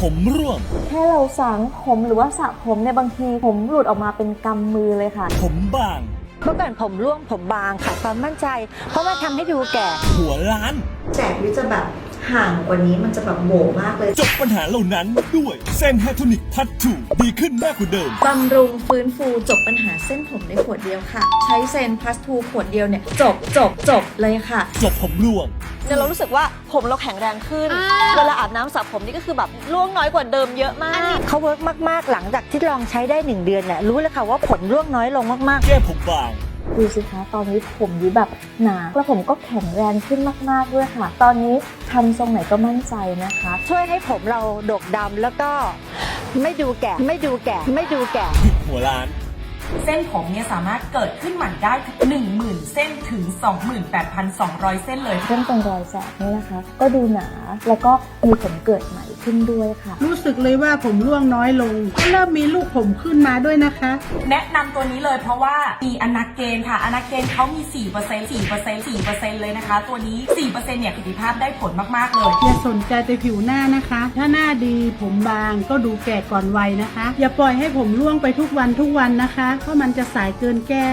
ผมร่วง แค่เราสางผมหรือว่าสระผมเนี่ยบางทีผมหลุดออกมาเป็นกำมือเลยค่ะ ผมบาง เมื่อก่อนผมร่วงผมบางขาดความมั่นใจ เพราะมันทำให้ดูแก่ หัวล้านแสงวิจะแบบห่างกว่านี้มันจะแบบโบมากเลยจบปัญหาเหล่านั้นด้วยเซนแฮทนิกพัทถูดีขึ้นมากกว่าเดิม บำรุงฟื้นฟูจบปัญหาเส้นผมในขวดเดียวค่ะ ใช้เซนพลัสทูขวดเดียวเนี่ยจบจบจบเลยค่ะ จบผมร่วง เนี่ยเรารู้สึกว่าผมเราแข็งแรงขึ้นเวลาอาบน้ำสระผมนี่ก็คือแบบร่วงน้อยกว่าเดิมเยอะมาก เขาเวิร์กมากๆ หลังจากที่ลองใช้ได้ 1 เดือนเนี่ยรู้เลยค่ะว่าผมร่วงน้อยลงมากแก้ผมบาง ดูสิคะตอนนี้ผมยุ้ยแบบหนาแล้วผมก็แข็งแรงขึ้นมากๆด้วยค่ะ ตอนนี้ทำทรงไหนก็มั่นใจนะคะ ๆ ช่วยให้ผมเราดกดำแล้วก็ไม่ดูแก่ ไม่ดูแก่ ไม่ดูแก่หยุดหัวล้าน เส้นผมเนี่ยสามารถเกิดขึ้นใหม่ได้ถึง10,000 เส้นถึง 28,200 เส้นเลย เส้นตรงรอยแสกนี่นะคะ ก็ดูหนาแล้วก็มีผมเกิดใหม่ขึ้นด้วยค่ะ รู้สึกเลยว่าผมร่วงน้อยลงก็เริ่มมีลูกผมขึ้นมาด้วยนะคะ แนะนำตัวนี้เลยเพราะว่ามีอนาเกนค่ะอนาเกนเขามี 4% 4% 4%เลยนะคะ ตัวนี้ 4%เนี่ยประสิทธิภาพได้ผลมาก ๆ เลย อย่าสนใจแต่ผิวหน้านะคะ ถ้าหน้าดีผมบางก็ดูแก่ก่อนวัยนะคะ อย่าปล่อยให้ผมร่วงไปทุกวันทุกวันนะคะ เพราะมันจะสายเกินแก้